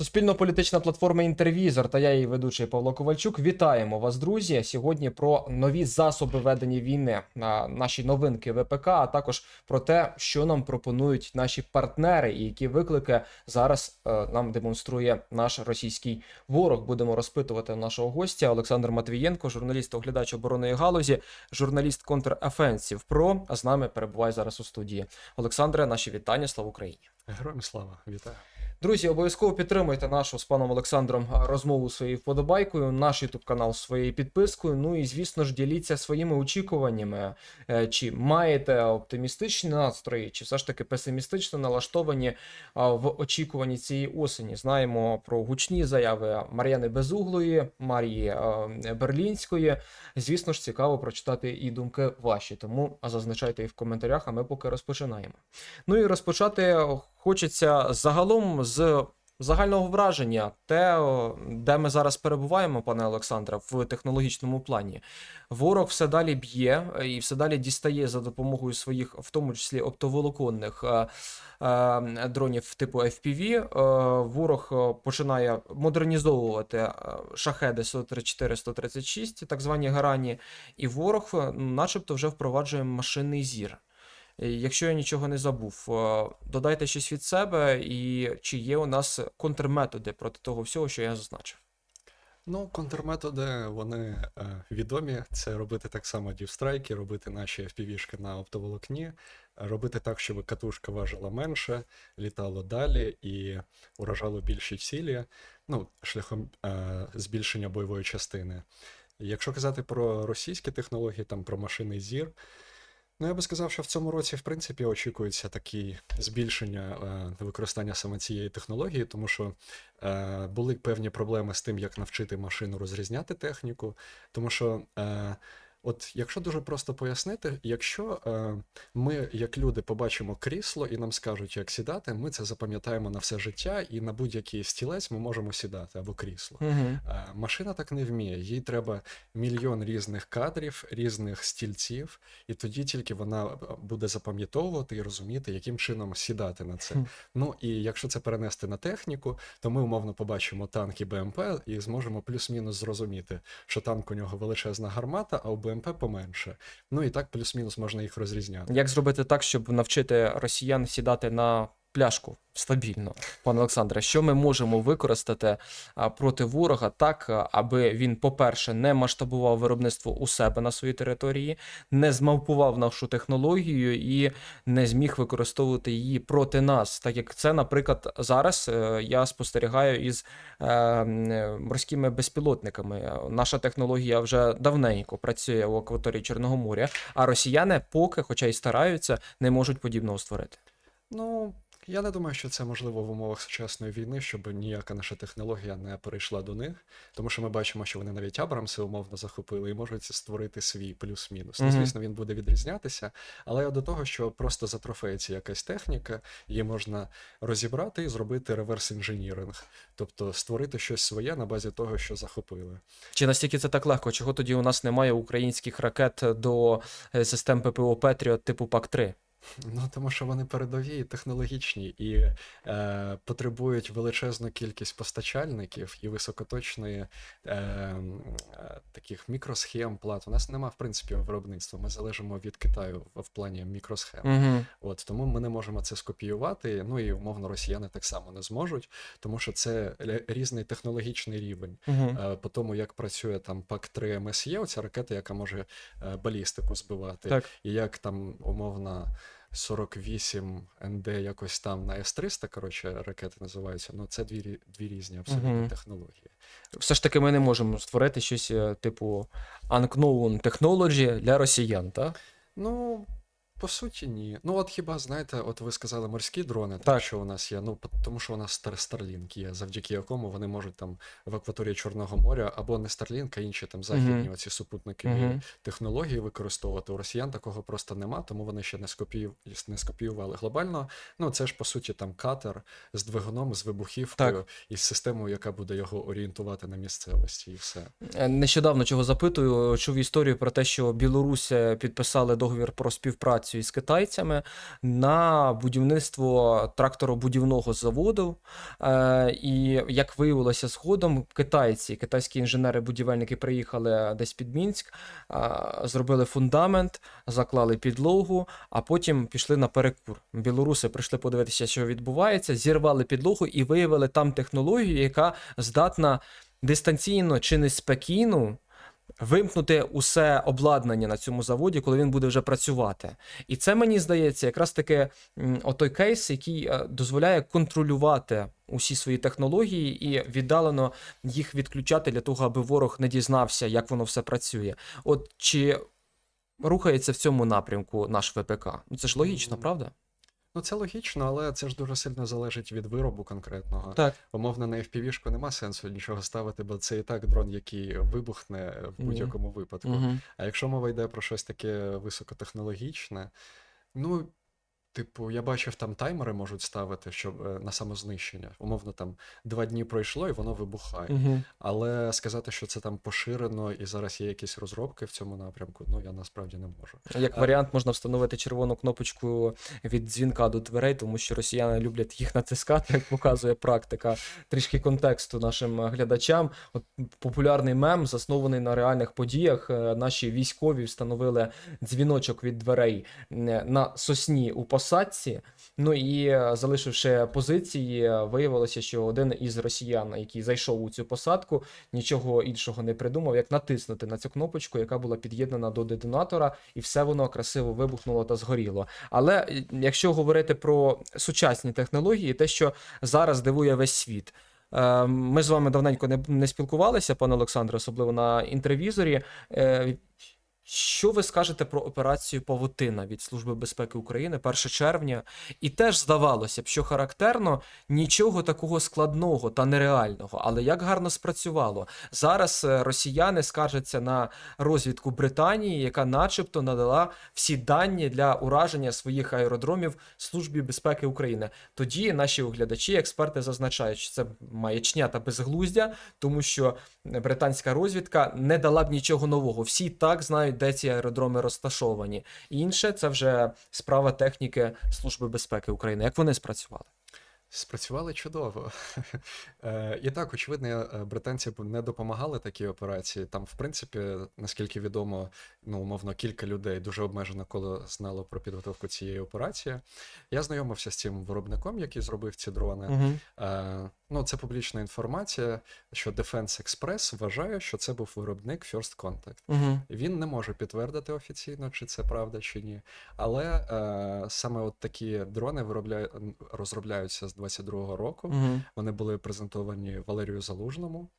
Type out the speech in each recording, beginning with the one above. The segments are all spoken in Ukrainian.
Суспільно-політична платформа Інтервізор та я її ведучий Павло Ковальчук. Вітаємо вас, друзі. Сьогодні про нові засоби ведення війни, наші новинки ВПК, а також про те, що нам пропонують наші партнери, і які виклики зараз е, нам демонструє наш російський ворог. Будемо розпитувати нашого гостя Олександр Матвієнко, журналіст оглядач оборонної галузі, журналіст контрофенсів. Про з нами перебуває зараз у студії. Олександре, наші вітання. Слава Україні! Героям слава, вітаю. Друзі, обов'язково підтримуйте нашу з паном Олександром розмову своєю вподобайкою, наш ютуб канал своєю підпискою. Ну і звісно ж діліться своїми очікуваннями. Е, Чи маєте оптимістичні настрої, чи все ж таки песимістично налаштовані в очікуванні цієї осені. Знаємо про гучні заяви Мар'яни Безуглої, Марії е, Берлінської. Звісно ж, цікаво прочитати і думки ваші. Тому зазначайте їх в коментарях, а ми поки розпочинаємо. Ну і розпочати хочеться загалом з загального враження, те, де ми зараз перебуваємо, пане Олександре, в технологічному плані. Ворог все далі б'є е, і все далі дістає за допомогою своїх, в тому числі оптоволоконних е, е, дронів типу FPV. Ворог починає модернізовувати шахеди 134-136, так звані грані, і ворог, начебто, вже впроваджує машинний зір. Якщо я нічого не забув, е, додайте щось від себе, і чи є у нас контрметоди проти того всього, що я зазначив. Ну, контрметоди, вони е, відомі. Це робити так само дівстрайки, робити наші FPV-шки на оптоволокні, робити так, щоб катушка важила менше, літало далі і уражало більші цілі, ну, шляхом е, збільшення бойової частини. Якщо казати про російські технології, там про машинний зір, ну я би сказав, що в цьому році, в принципі, очікується таке збільшення е, використання саме цієї технології, тому що е, були певні проблеми з тим, як навчити машину розрізняти техніку, тому що. Е, От якщо дуже просто пояснити, якщо е, ми, як люди, побачимо крісло і нам скажуть, як сідати, ми це запам'ятаємо на все життя, і на будь-який стілець ми можемо сідати або крісло. Угу. Е, Машина так не вміє. Їй треба мільйон різних кадрів, різних стільців, і тоді тільки вона е, буде запам'ятовувати і розуміти, яким чином сідати на це. Ну і якщо це перенести на техніку, то ми умовно побачимо танк і БМП і зможемо плюс-мінус зрозуміти, що танк у нього величезна гармата, а у БМП поменше. Ну і так плюс-мінус можна їх розрізняти. Як зробити так, щоб навчити росіян сідати на пляшку стабільно, пане Олександре, що ми можемо використати проти ворога так, аби він, по-перше, не масштабував виробництво у себе на своїй території, не змавпував нашу технологію і не зміг використовувати її проти нас, так як це, наприклад, зараз е, я спостерігаю із е, морськими безпілотниками. Наша технологія вже давненько працює в акваторії Чорного моря, а росіяни поки, хоча й стараються, не можуть подібного створити. Ну, я не думаю, що це можливо в умовах сучасної війни, щоб ніяка наша технологія не перейшла до них, тому що ми бачимо, що вони навіть Абрамси умовно захопили і можуть створити свій плюс-мінус. Ну, Мгм. звісно, він буде відрізнятися, але я до того, що просто затрофеється якась техніка, її можна розібрати і зробити реверс інженіринг, тобто створити щось своє на базі того, що захопили. Чи настільки це так легко? Чого тоді у нас немає українських ракет до е, систем ППО Петріот типу ПАК-3? Ну, тому що вони передові і технологічні і е, потребують величезну кількість постачальників і високоточної е, е, таких мікросхем, плат. У нас нема, в принципі, виробництва. Ми залежимо від Китаю в, плані мікросхем. Угу. От тому ми не можемо це скопіювати. Ну і умовно росіяни так само не зможуть, тому що це різний технологічний рівень. Угу. Е, по тому, як працює там ПАК-3 МСЄ, оця ракета, яка може е, балістику збивати, Так. і як там умовно 48 НД якось там на С-300, коротше, ракети називаються. Ну, це дві, дві різні абсолютно Мгм. технології. Все ж таки ми не можемо створити щось е, типу Unknown Technology для росіян, так? Ну, по суті, ні. Ну, от хіба, знаєте, от ви сказали морські дрони, так, Так. що у нас є. Ну, тому що у нас Starlink є, завдяки якому вони можуть там в акваторії Чорного моря або не Starlink, а інші там західні Мгм. оці супутники Мгм. технології використовувати. У росіян такого просто нема, тому вони ще не, скопію... не скопіювали глобально. Ну, це ж по суті там катер з двигуном, з вибухівкою Так. і з системою, яка буде його орієнтувати на місцевості, і все. Е, Нещодавно чого запитую, чув історію про те, що Білорусь е, підписали договір про співпрацю співпрацю із китайцями на будівництво тракторобудівного заводу. Е, І як виявилося згодом, китайці, китайські інженери-будівельники приїхали десь під Мінськ, а, зробили фундамент, заклали підлогу, а потім пішли на перекур. Білоруси прийшли подивитися, що відбувається, зірвали підлогу і виявили там технологію, яка здатна дистанційно чи не спокійно вимкнути усе обладнання на цьому заводі, коли він буде вже працювати. І це мені здається, якраз таки отой кейс, який е, дозволяє контролювати усі свої технології і віддалено їх відключати для того, аби ворог не дізнався, як воно все працює. От чи рухається в цьому напрямку наш ВПК? Ну це ж логічно, правда? Ну, це логічно, але це ж дуже сильно залежить від виробу конкретного. Так. Умовно, на FPV-шку нема сенсу нічого ставити, бо це і так дрон, який вибухне в будь-якому випадку. Угу. А якщо мова йде про щось таке високотехнологічне, ну, типу, я бачив, там таймери можуть ставити, щоб е, на самознищення. Умовно, там два дні пройшло і воно вибухає. Угу. Але сказати, що це там поширено і зараз є якісь розробки в цьому напрямку, ну я насправді не можу. Як А- варіант, можна встановити червону кнопочку від дзвінка до дверей, тому що росіяни люблять їх натискати, як показує практика. Трішки контексту нашим е, глядачам. От популярний мем, заснований на реальних подіях. Е, Наші військові встановили дзвіночок від дверей е, на сосні у посадці. Ну і е, залишивши позиції, е, виявилося, що один із росіян, який зайшов у цю посадку, нічого іншого не придумав, як натиснути на цю кнопочку, яка була під'єднана до детонатора, і все воно красиво вибухнуло та згоріло. Але е, якщо говорити про сучасні технології, те, що зараз дивує весь світ. Ми з вами давненько не, не спілкувалися, пане Олександре, особливо на інтервізорі. Що ви скажете про операцію Павутина від Служби безпеки України 1 червня? І теж здавалося б, що характерно нічого такого складного та нереального, але як гарно спрацювало. Зараз е, росіяни скаржаться на розвідку Британії, яка, начебто, надала всі дані для ураження своїх аеродромів Службі безпеки України. Тоді наші оглядачі, експерти зазначають, що це маячня та безглуздя, тому що британська розвідка не дала б нічого нового. Всі так знають, де ці аеродроми розташовані. Інше це вже справа техніки Служби безпеки України. Як вони спрацювали? Спрацювали чудово. Е, І так, очевидно, е, британці не допомагали такій операції. Там, в принципі, наскільки відомо, ну, умовно, кілька людей дуже обмежено коло знало про підготовку цієї операції. Я знайомився з цим виробником, який зробив ці дрони. Угу. Е, Ну, це публічна інформація, що Defense Express вважає, що це був виробник First Contact. Угу. Він не може підтвердити офіційно, чи це правда, чи ні. Але е, саме от такі дрони виробляють, розробляються з 22-го року. Угу. Вони були презентовані Валерію Залужному.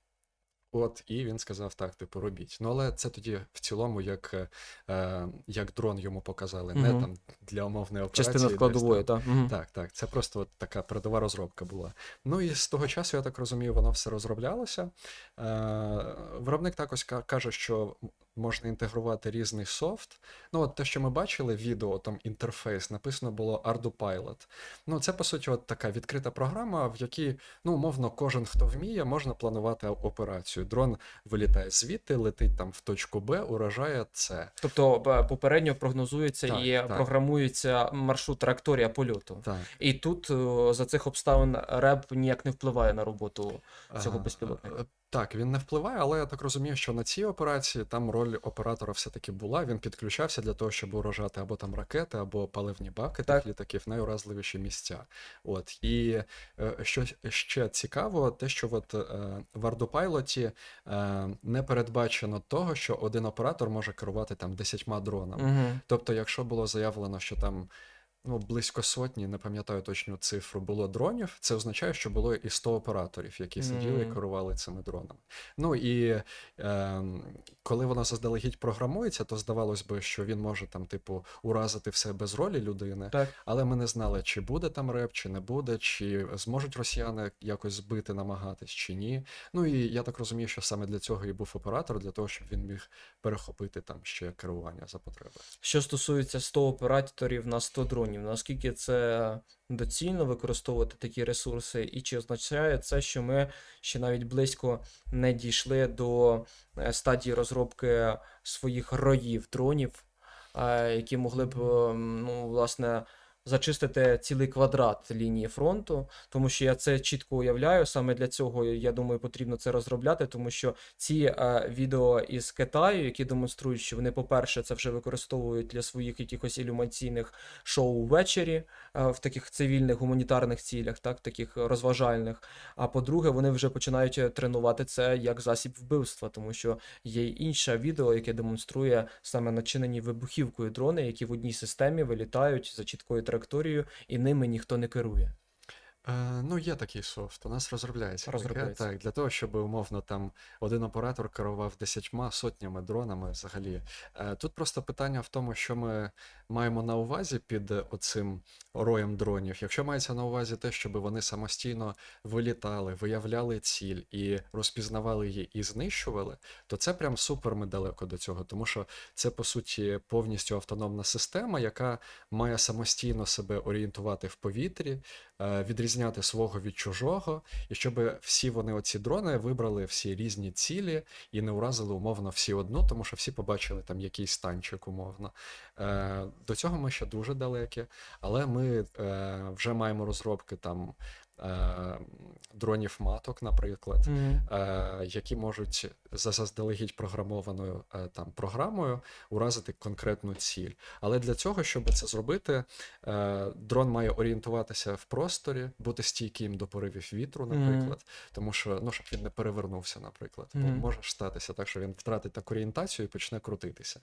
От, і він сказав: так, типу, робіть. Ну, але це тоді в цілому, як, е, як дрон йому показали, не там для умовної операції. Частина складової, так? Угу. Так, так, це просто от така передова розробка була. Ну і з того часу, я так розумію, воно все розроблялося. Е, виробник також каже, що можна інтегрувати різний софт. Ну, от те, що ми бачили, відео, там інтерфейс, написано було ArduPilot. Ну, це по суті от така відкрита програма, в якій, ну, умовно, кожен, хто вміє, можна планувати операцію. Дрон вилітає звідти, летить там в точку Б, уражає це. Тобто попередньо прогнозується Так, і так. програмується маршрут траєкторія польоту. Так. І тут за цих обставин РЕБ ніяк не впливає на роботу цього безпілотника. Так, він не впливає, але я так розумію, що на цій операції там роль оператора все-таки була. Він підключався для того, щоб уражати або там ракети, або паливні баки Так. тих літаків, найуразливіші місця. От і е, що ще цікаво, те, що от е, в Ардопайлоті е, не передбачено того, що один оператор може керувати там десятьма дронами. Угу. Тобто, якщо було заявлено, що там ну, близько сотні, не пам'ятаю точну цифру, було дронів, це означає, що було і 100 операторів, які сиділи і керували цими дронами. Ну і е, коли воно заздалегідь програмується, то здавалось би, що він може там, типу, уразити все без ролі людини, Так. але ми не знали, чи буде там реп, чи не буде, чи зможуть росіяни якось збити, намагатись, чи ні. Ну і я так розумію, що саме для цього і був оператор, для того, щоб він міг перехопити там ще керування за потреби. Що стосується 100 операторів на 100 дронів, наскільки це доцільно використовувати такі ресурси, і чи означає це, що ми ще навіть близько не дійшли до е, стадії розробки своїх роїв дронів, е, які могли б е, ну, власне. Зачистити цілий квадрат лінії фронту, тому що я це чітко уявляю. Саме для цього я думаю, потрібно це розробляти, тому що ці е, відео із Китаю, які демонструють, що вони, по-перше, це вже використовують для своїх якихось ілюмаційних шоу ввечері е, в таких цивільних гуманітарних цілях, так, таких розважальних. А по-друге, вони вже починають е, тренувати це як засіб вбивства, тому що є інше відео, яке демонструє саме начинені вибухівкою дрони, які в одній системі вилітають за чіткою траєкторією, і ними ніхто не керує. Е, ну, є такий софт, у нас розробляється. таке, Так, для того, щоб умовно там один оператор керував десятьма сотнями дронами взагалі. Е, тут просто питання в тому, що ми маємо на увазі під оцим роєм дронів. Якщо мається на увазі те, щоб вони самостійно вилітали, виявляли ціль і розпізнавали її і знищували, то це прям супер ми далеко до цього, тому що це по суті повністю автономна система, яка має самостійно себе орієнтувати в повітрі, е, відрізняти свого від чужого, і щоб всі вони, оці дрони, вибрали всі різні цілі і не уразили умовно всі одну, тому що всі побачили там якийсь танчик умовно. Е, До цього ми ще дуже далекі, але ми е, вже маємо розробки там. е, Дронів маток, наприклад, е, які можуть за заздалегідь програмованою там програмою уразити конкретну ціль. Але для цього, щоб це зробити, дрон має орієнтуватися в просторі, бути стійким до поривів вітру, наприклад, тому що ну, щоб він не перевернувся, наприклад. Бо може статися так, що він втратить так орієнтацію і почне крутитися.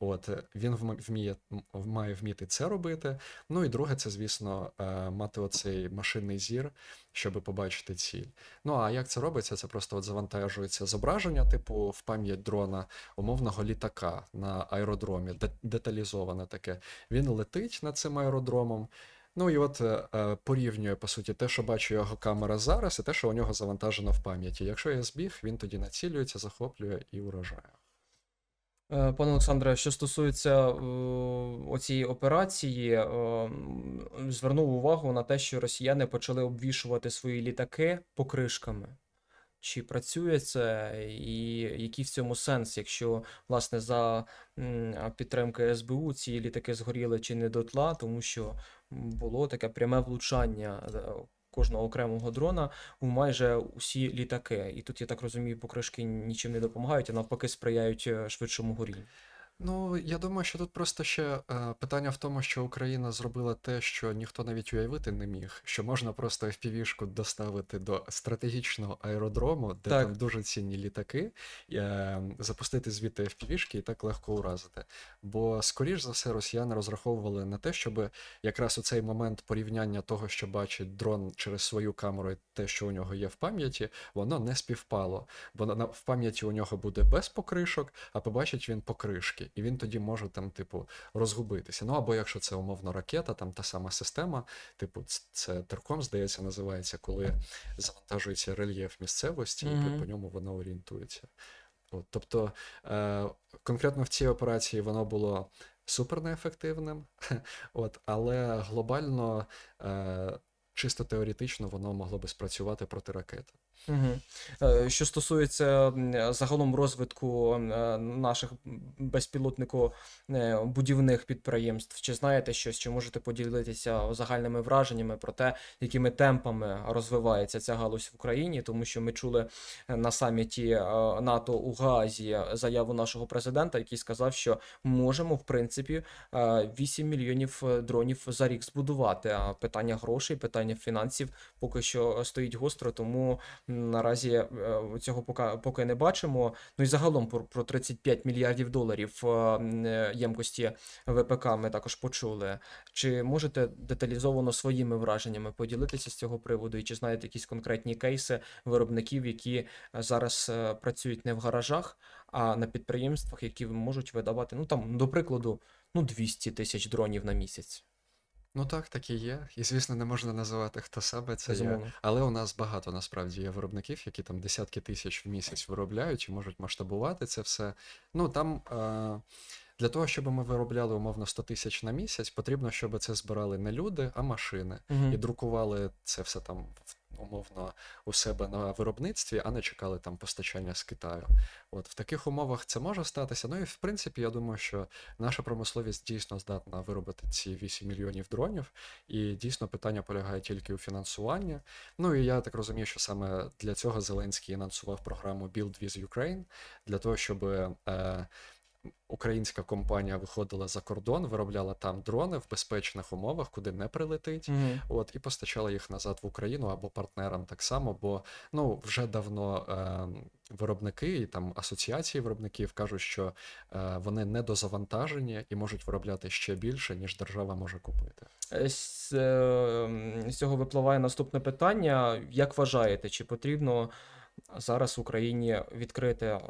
От він вм- вміє має вміти це робити. Ну і друге, це, звісно, е, мати оцей машинний зір, щоб побачити ціль. Ну а як це робиться? Це просто от завантажується зображення, типу в пам'ять дрона умовного літака на аеродромі, де- деталізоване таке. Він летить над цим аеродромом. Ну і от е, е, порівнює по суті те, що бачить його камера зараз, і те, що у нього завантажено в пам'яті. Якщо є збіг, він тоді націлюється, захоплює і уражає. Е, Пане Олександре, що стосується е, оцієї операції, е, звернув увагу на те, що росіяни почали обвішувати свої літаки покришками. Чи працює це, і який в цьому сенс, якщо власне за підтримки СБУ ці літаки згоріли чи не дотла, тому що було таке пряме влучання кожного окремого дрона у майже усі літаки. І тут, я так розумію, покришки нічим не допомагають, а навпаки сприяють е, швидшому горінню. Ну, я думаю, що тут просто ще е, питання в тому, що Україна зробила те, що ніхто навіть уявити не міг, що можна просто FPV-шку доставити до стратегічного аеродрому, де Так. там дуже цінні літаки, е, запустити звідти FPV-шки і так легко уразити. Бо, скоріш за все, росіяни розраховували на те, щоб якраз у цей момент порівняння того, що бачить дрон через свою камеру, і те, що у нього є в пам'яті, воно не співпало. Бо на- в пам'яті у нього буде без покришок, а побачить він покришки, і він тоді може там, типу, розгубитися. Ну або якщо це умовно ракета, там та сама система, типу, це терком, здається, називається, коли завантажується рельєф місцевості, і Мгм. по- по ньому воно орієнтується. От, тобто, е, конкретно в цій операції воно було супер неефективним, от, але глобально, е, чисто теоретично, воно могло би спрацювати проти ракети. Угу. Що стосується загалом розвитку е, наших безпілотнико-будівних підприємств, чи знаєте щось, чи можете поділитися загальними враженнями про те, якими темпами розвивається ця галузь в Україні, тому що ми чули е, на саміті е, НАТО у Гаазі заяву нашого президента, який сказав, що можемо, в принципі, е, 8 мільйонів е, дронів за рік збудувати. А питання грошей, питання фінансів поки що стоїть гостро, тому наразі е, цього поки, поки не бачимо. Ну і загалом про, про 35 мільярдів доларів е, е, ємкості ВПК ми також почули. Чи можете деталізовано своїми враженнями поділитися з цього приводу? І чи знаєте якісь конкретні кейси виробників, які зараз працюють не в гаражах, а на підприємствах, які можуть видавати, ну там, до прикладу, ну 200 тисяч дронів на місяць? Ну так, так і є. І звісно, не можна називати хто саме це є. Безумовно. Але у нас багато насправді є виробників, які там десятки тисяч в місяць виробляють і можуть масштабувати це все. Ну там е- для того, щоб ми виробляли умовно 100 тисяч на місяць, потрібно, щоб це збирали не люди, а машини. Мгм. І друкували це все там в умовно у себе на виробництві, а не чекали там постачання з Китаю. От в таких умовах це може статися. Ну і в принципі, я думаю, що наша промисловість дійсно здатна виробити ці 8 мільйонів дронів, і дійсно питання полягає тільки у фінансуванні. Ну і я так розумію, що саме для цього Зеленський анонсував програму Build with Ukraine, для того, щоб е, українська компанія виходила за кордон, виробляла там дрони в безпечних умовах, куди не прилетить. Мгм. От і постачала їх назад в Україну або партнерам так само, бо ну вже давно е, виробники і там асоціації виробників кажуть, що е, вони недозавантажені і можуть виробляти ще більше, ніж держава може купити. З, е, з цього випливає наступне питання. Як вважаєте, чи потрібно зараз Україні відкрити е,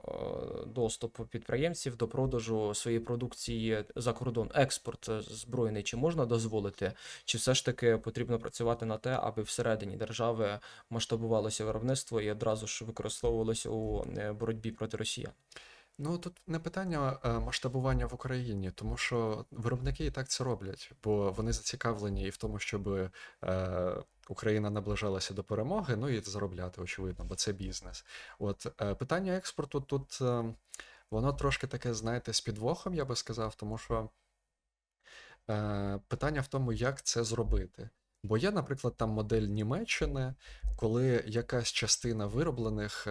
доступ підприємців до продажу своєї продукції за кордон? Експорт е, збройний чи можна дозволити? Чи все ж таки потрібно працювати на те, аби всередині держави масштабувалося виробництво і одразу ж використовувалося у е, боротьбі проти Росіян? Ну тут не питання масштабування в Україні, тому що виробники і так це роблять, бо вони зацікавлені і в тому, щоб Україна наближалася до перемоги, ну і заробляти, очевидно, бо це бізнес. От е, питання експорту тут е, воно трошки таке, знаєте, з підвохом, я би сказав, тому що е, питання в тому, як це зробити. Бо є, наприклад, там модель Німеччини, коли якась частина вироблених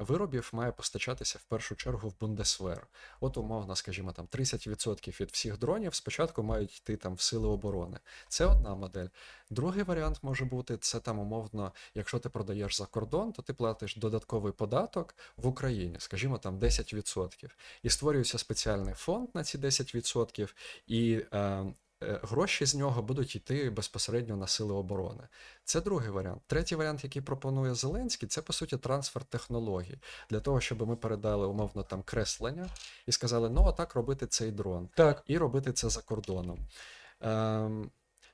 виробів має постачатися в першу чергу в Бундесвер. От умовно, скажімо, там 30% від всіх дронів спочатку мають йти там в сили оборони. Це одна модель. Другий варіант може бути це там умовно, якщо ти продаєш за кордон, то ти платиш додатковий податок в Україні, скажімо, там 10%. І створюється спеціальний фонд на ці 10%, і е, гроші з нього будуть йти безпосередньо на сили оборони. Це другий варіант. Третій варіант, який пропонує Зеленський, це по суті трансфер технологій для того, щоб ми передали умовно там креслення і сказали, ну отак робити цей дрон Так. і робити це за кордоном. Ем,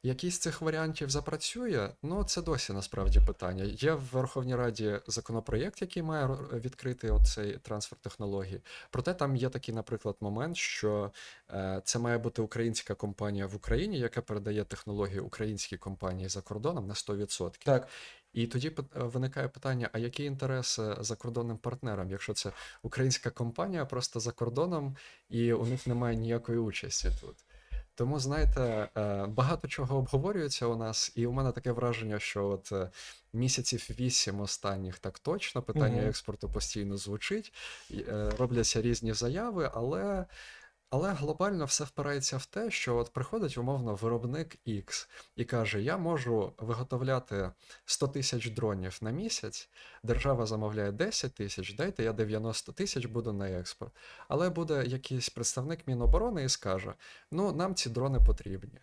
який з цих варіантів запрацює? Ну, це досі насправді питання. Є в Верховній Раді законопроєкт, який має відкрити оцей трансфер технологій. Проте там є такий, наприклад, момент, що е, це має бути українська компанія в Україні, яка передає технології українській компанії за кордоном на 100%. Так. І тоді е, виникає питання: а які інтереси закордонним партнерам, якщо це українська компанія просто за кордоном, і у них немає ніякої участі тут. Тому, знаєте, е, багато чого обговорюється у нас, і у мене таке враження, що от е, місяців вісім останніх так точно питання угу. експорту постійно звучить, е, робляться різні заяви, але. Але глобально все впирається в те, що от приходить умовно виробник X і каже: Я можу виготовляти 100 тисяч дронів на місяць, держава замовляє 10 тисяч, дайте я 90 тисяч буду на експорт. Але буде якийсь представник Міноборони і скаже: ну, нам ці дрони потрібні.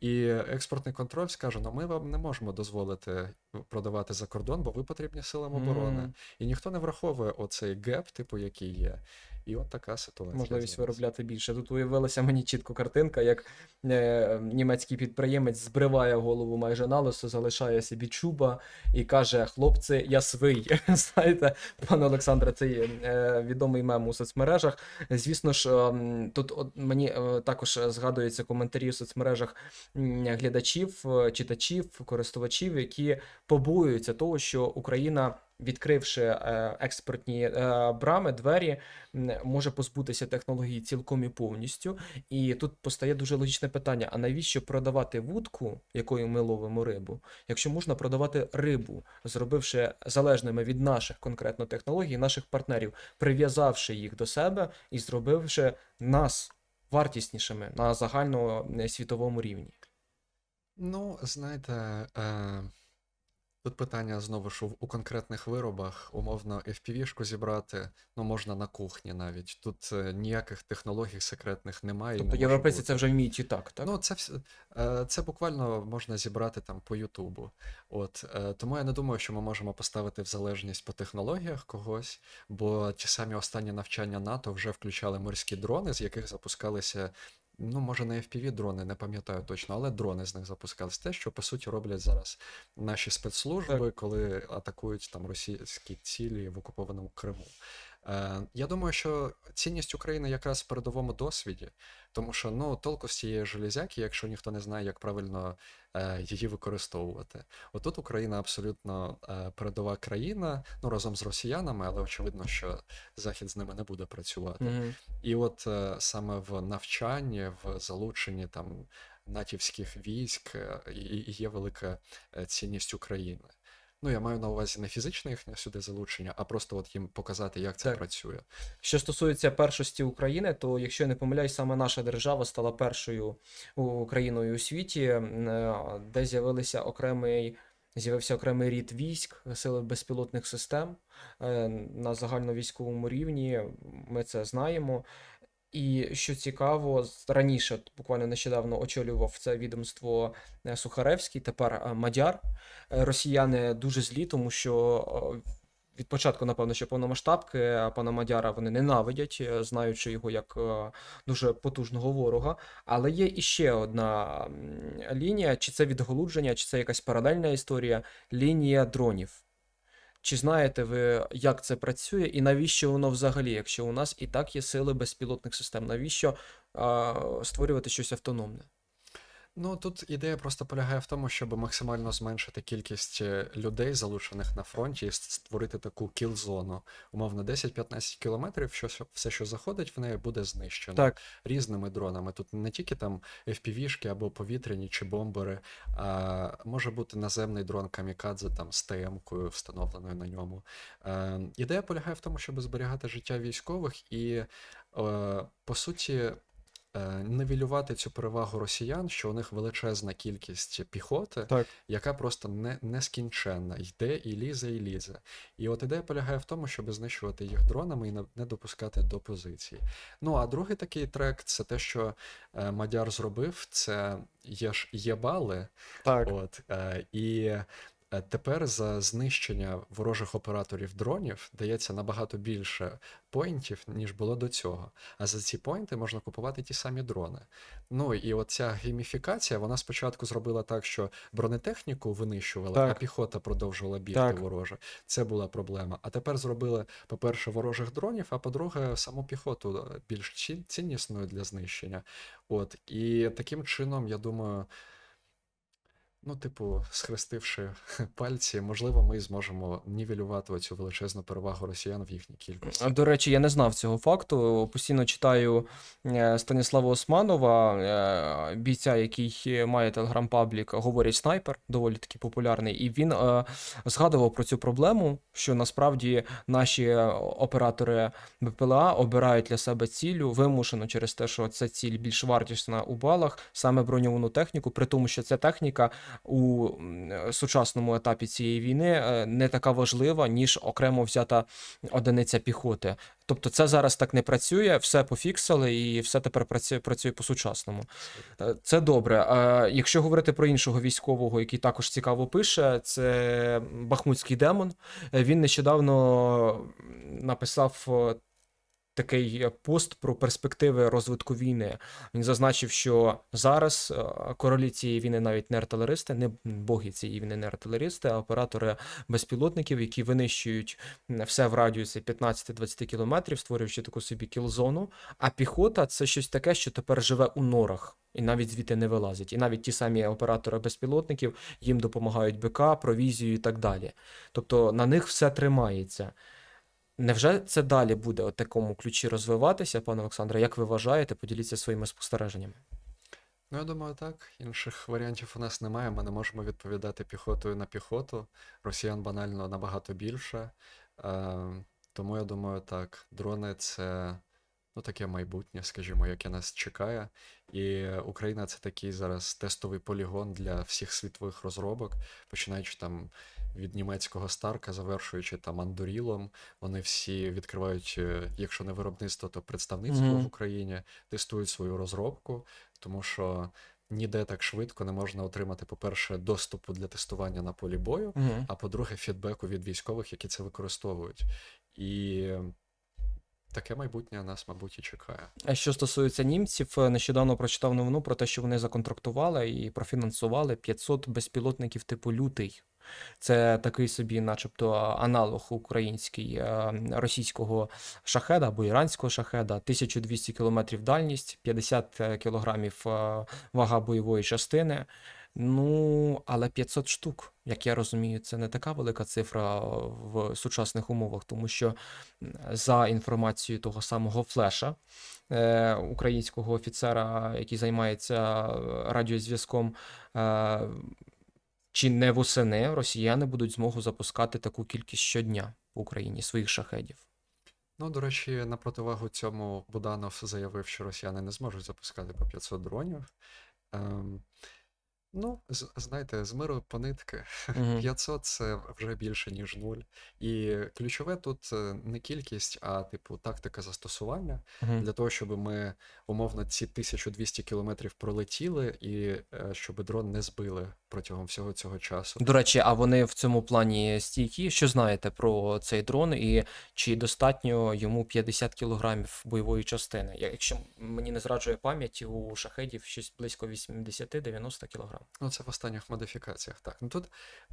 І експортний контроль скаже: ну ми вам не можемо дозволити продавати за кордон, бо ви потрібні силам оборони. Мгм. І ніхто не враховує оцей геп, типу, який є. І от така ситуація. можливість виробляти більше. Тут уявилася мені чітко картинка, як е, німецький підприємець збриває голову майже на лисо, залишає собі чуба і каже: Хлопці, я свий. Знаєте, пане Олександре, це є, е, відомий мем у соцмережах. Звісно ж, ем, тут от мені е, також згадуються коментарі у соцмережах глядачів, е, читачів, користувачів, які побоюються того, що Україна. Відкривши е, експортні е, брами, двері, може позбутися технології цілком і повністю. І тут постає дуже логічне питання: а навіщо продавати вудку, якою ми ловимо рибу, якщо можна продавати рибу, зробивши залежними від наших конкретно технологій, наших партнерів, прив'язавши їх до себе і зробивши нас вартіснішими на загальносвітовому рівні. Ну, знаєте, е, тут питання знову ж у, конкретних виробах, умовно, FPV-шку зібрати, ну, можна на кухні навіть. Тут е, ніяких технологій секретних немає. Тобто не європейці це вже вміють і так, так? Ну, це, вс- е, це буквально можна зібрати там по Ютубу. От, е, тому я не думаю, що ми можемо поставити в залежність по технологіях когось, бо ті самі останні навчання НАТО вже включали морські дрони, з яких запускалися. Ну, може, не FPV дрони, не пам'ятаю точно, але дрони з них запускались. Те, що по суті роблять зараз наші спецслужби, коли атакують там російські цілі в окупованому Криму. Е, Я думаю, що цінність України якраз в передовому досвіді, тому що ну толку з цієї железяки, якщо ніхто не знає, як правильно е, її використовувати. Отут Україна абсолютно е, передова країна, ну разом з росіянами, але очевидно, що Захід з ними не буде працювати. Мгм. І от саме в навчанні, в залученні там натівських військ і, є велика цінність України. Ну, я маю на увазі не фізичне їхнє сюди залучення, а просто от їм показати, як це Так. працює. Що стосується першості України, то якщо я не помиляюсь, саме наша держава стала першою у- країною у світі, е, де з'явилися окремий. З'явився окремий рід військ, сили безпілотних систем е, на загальновійськовому рівні. Ми це знаємо. І що цікаво, раніше, буквально нещодавно очолював це відомство е, Сухаревський, тепер е, Мадяр. Е, Росіяни дуже злі, тому що від початку, напевно, ще повномасштабки пана Мадяра вони ненавидять, знаючи його як дуже потужного ворога. Але є іще одна лінія: чи це відголудження, чи це якась паралельна історія лінія дронів. Чи знаєте ви, як це працює, і навіщо воно взагалі, якщо у нас і так є сили безпілотних систем? Навіщо а, створювати щось автономне? Ну тут ідея просто полягає в тому, щоб максимально зменшити кількість е, людей, залучених на фронті, і створити таку кіл-зону. Умовно, 10-15 кілометрів, що що- все, що заходить, в неї буде знищено Так. різними дронами. Тут не тільки там FPV-шки або повітряні чи бомбери, а може бути наземний дрон камікадзе там з ТМ-кою, встановленою на ньому. Е, ідея полягає в тому, щоб зберігати життя військових і, е, по суті, е, нивелювати цю перевагу росіян, що у них величезна кількість піхоти, Так. яка просто не, нескінченна, йде і лізе, і лізе. І от ідея полягає в тому, щоб знищувати їх дронами і не, допускати до позицій. Ну а другий такий трек це те, що е, Мадяр зробив, це є ж єбали. Так. От, е, і тепер за знищення ворожих операторів дронів дається набагато більше поінтів, ніж було до цього. А за ці поінти можна купувати ті самі дрони. Ну і оця гейміфікація, вона спочатку зробила так, що бронетехніку винищували, Так. а піхота продовжувала бігти Так. вороже. Це була проблема. А тепер зробили, по-перше, ворожих дронів, а по-друге, саму піхоту е, більш ці- ціннісною для знищення. От, і таким чином, я думаю. Ну, типу, схрестивши пальці, можливо, ми зможемо нівелювати оцю величезну перевагу росіян в їхній кількості. До речі, я не знав цього факту. Постійно читаю е, Станіслава Османова, е, бійця, який має телеграм-паблік, говорять снайпер, доволі таки популярний, і він е, згадував про цю проблему, що насправді наші оператори БПЛА обирають для себе цілю вимушено через те, що ця ціль більш вартісна у балах, саме броньовану техніку, при тому, що ця техніка у е, сучасному етапі цієї війни е, не така важлива, ніж окремо взята одиниця піхоти. Тобто це зараз так не працює, все пофіксили і все тепер працює, працює по-сучасному. Е, Це добре. Якщо говорити про іншого військового, який також цікаво пише, це Бахмутський демон. Е, Він нещодавно написав е, такий е, пост про перспективи розвитку війни. Він зазначив, що зараз е, королі цієї війни навіть не артилеристи, не боги цієї війни не артилеристи, а оператори безпілотників, які винищують все в радіусі 15-20 кілометрів, створюючи таку собі кілзону. А піхота це щось таке, що тепер живе у норах. І навіть звідти не вилазить. І навіть ті самі оператори безпілотників їм допомагають БК, провізію і так далі. Тобто на них все тримається. Невже це далі буде у такому ключі розвиватися, пане Олександре? Як ви вважаєте? Поділіться своїми спостереженнями. Ну, я думаю, так. Інших варіантів у нас немає. Ми не можемо відповідати піхотою на піхоту. Росіян банально набагато більше. Е, тому я думаю, так, дрони це ну, таке майбутнє, скажімо, яке нас чекає. І Україна це такий зараз тестовий полігон для всіх світових розробок, починаючи там від німецького Старка, завершуючи там Андурілом. Вони всі відкривають, е, якщо не виробництво, то представництво Мгм. в Україні, тестують свою розробку, тому що ніде так швидко не можна отримати, по-перше, доступу для тестування на полі бою, Угу. а по-друге, фідбеку від військових, які це використовують. І таке майбутнє нас, мабуть, і чекає. А Що стосується німців, е, нещодавно прочитав новину про те, що вони законтрактували і профінансували 500 безпілотників типу лютий. Це такий собі, начебто, аналог український е, російського шахеда або іранського шахеда, 1200 кілометрів дальність, 50 кілограмів е, вага бойової частини. Ну, але 500 штук, як я розумію, це не така велика цифра в сучасних умовах, тому що за інформацією того самого Флеша, е, українського офіцера, який займається е, радіозв'язком, е, чи не восени росіяни будуть змогу запускати таку кількість щодня по Україні своїх шахедів. Ну, до речі, на противагу цьому Буданов заявив, що росіяни не зможуть запускати по 500 дронів. Ем, ну, знаєте, з миру по нитки. Мгм. 500 це вже більше, ніж нуль. І ключове тут е, не кількість, а типу тактика застосування Мгм. для того, щоб ми умовно ці 1200 кілометрів пролетіли, і е, щоб дрон не збили протягом всього цього часу. До речі, а вони в цьому плані стійкі? Що знаєте про цей дрон, і чи достатньо йому 50 кілограмів бойової частини? Якщо мені не зраджує пам'ять, у шахедів щось близько 80-90 Ну, це в останніх модифікаціях, так. Ну тут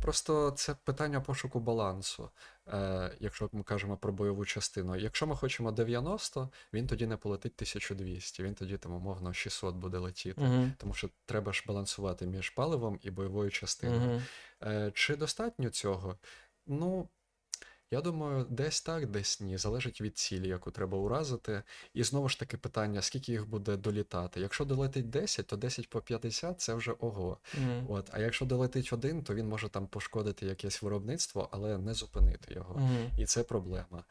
просто це питання пошуку балансу, е, якщо ми кажемо про бойову частину. Якщо ми хочемо 90, він тоді не полетить 1200, він тоді там умовно 600 буде летіти. Угу. Тому що треба ж балансувати між паливом і бойовою частиною. Угу. Е, чи достатньо цього? Ну, я думаю, десь так, десь ні. Залежить від цілі, яку треба уразити. І знову ж таки питання, скільки їх буде долітати. Якщо долетить 10, то 10 по 50 це вже ого. Угу. От, а якщо долетить один, то він може там пошкодити якесь виробництво, але не зупинити його. Угу. І це проблема.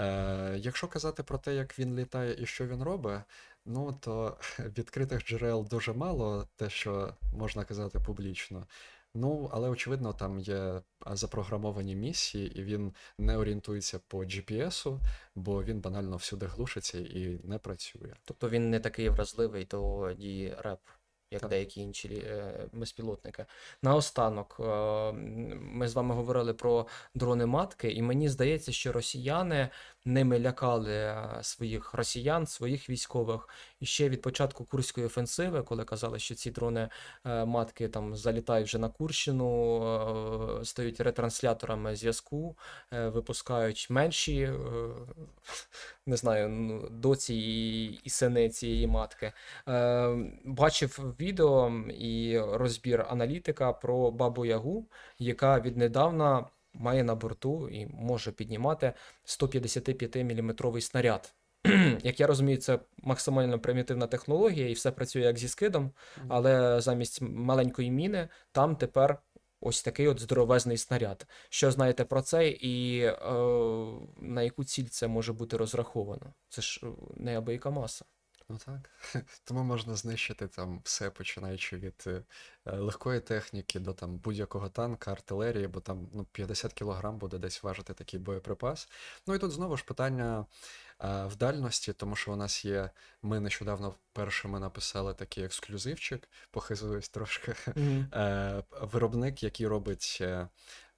Е, якщо казати про те, як він літає і що він робить, ну то відкритих джерел дуже мало, те, що можна казати публічно. Ну, але очевидно, там є запрограмовані місії, і він не орієнтується по GPS, бо він банально всюди глушиться і не працює. Тобто він не такий вразливий до дії реп, як Так. деякі інші е, безпілотники. Наостанок, е, ми з вами говорили про дрони матки, і мені здається, що росіяни ними лякали е, своїх росіян, своїх військових. І ще від початку Курської офенсиви, коли казали, що ці дрони е, матки там залітають вже на Курщину, е, стають ретрансляторами зв'язку, випускають менші, не знаю, ну, доці і, сини цієї матки. Бачив відео і розбір аналітика про Бабу Ягу, яка віднедавна має на борту і може піднімати 155-мм снаряд. Як я розумію, це максимально примітивна технологія, і все працює як зі скидом, але замість маленької міни там тепер ось такий от здоровезний снаряд. Що знаєте про це, і е, на яку ціль це може бути розраховано? Це ж е, неабияка маса. Ну так. Тому можна знищити там все, починаючи від е, легкої техніки до там будь-якого танка, артилерії, бо там ну, 50 кілограм буде десь важити такий боєприпас. Ну і тут знову ж питання в дальності, тому що у нас є. Ми нещодавно першими написали такий ексклюзивчик, похизуюсь трошки. Е, виробник, який робить. е,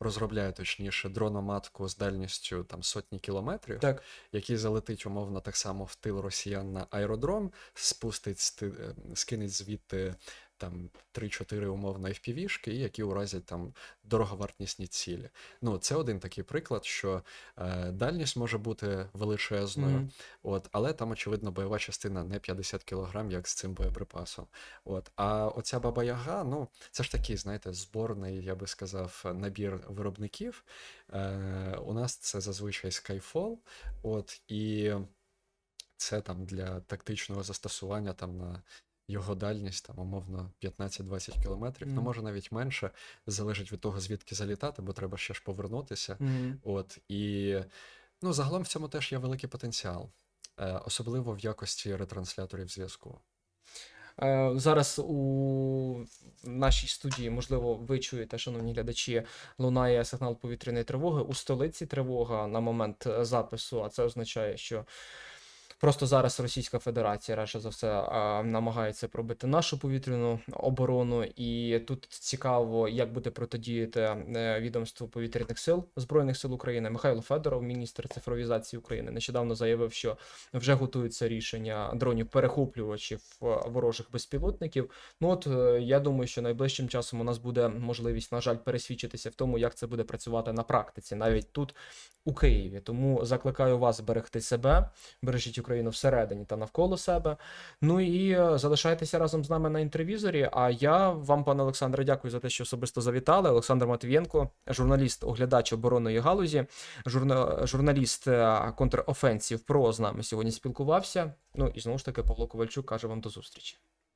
Розробляє точніше дрономатку з дальністю там сотні кілометрів Так. який залетить умовно так само в тил росіян на аеродром, спустить, сти- е, скинеть звідти там 3-4 умовно FPV-шки, і які уразять там дороговартісні цілі. Ну, це один такий приклад, що е, дальність може бути величезною, Мгм. от, але там, очевидно, бойова частина не 50 кг, як з цим боєприпасом. От. А оця баба Яга, ну, це ж такий, знаєте, зборний, я би сказав, набір виробників. Е, у нас це зазвичай Skyfall, от, і це там для тактичного застосування там на його дальність, там, умовно, 15-20 кілометрів, ну, може навіть менше, залежить від того, звідки залітати, бо треба ще ж повернутися. Мгм. От, і ну, загалом в цьому теж є великий потенціал, е, особливо в якості ретрансляторів зв'язку. Е, Зараз у нашій студії, можливо, ви чуєте, шановні глядачі, лунає сигнал повітряної тривоги. У столиці тривога на момент запису, а це означає, що Просто зараз Російська Федерація, радше за все, намагається пробити нашу повітряну оборону, і тут цікаво, як буде протидіяти е, відомство повітряних сил Збройних сил України. Михайло Федоров, міністр цифровізації України, нещодавно заявив, що вже готується рішення дронів перехоплювачів е, ворожих безпілотників. Ну от е, я думаю, що найближчим часом у нас буде можливість, на жаль, пересвідчитися в тому, як це буде працювати на практиці, навіть тут у Києві. Тому закликаю вас берегти себе, бережіть Україну всередині та навколо себе. Ну і е, залишайтеся разом з нами на інтервізорі. А я вам, пане Олександре, дякую за те, що особисто завітали. Олександр Матвієнко, журналіст, оглядач оборонної галузі, журна... журналіст е, контрофенсів ПРО з нами сьогодні спілкувався. Ну і знову ж таки, Павло Ковальчук каже вам до зустрічі.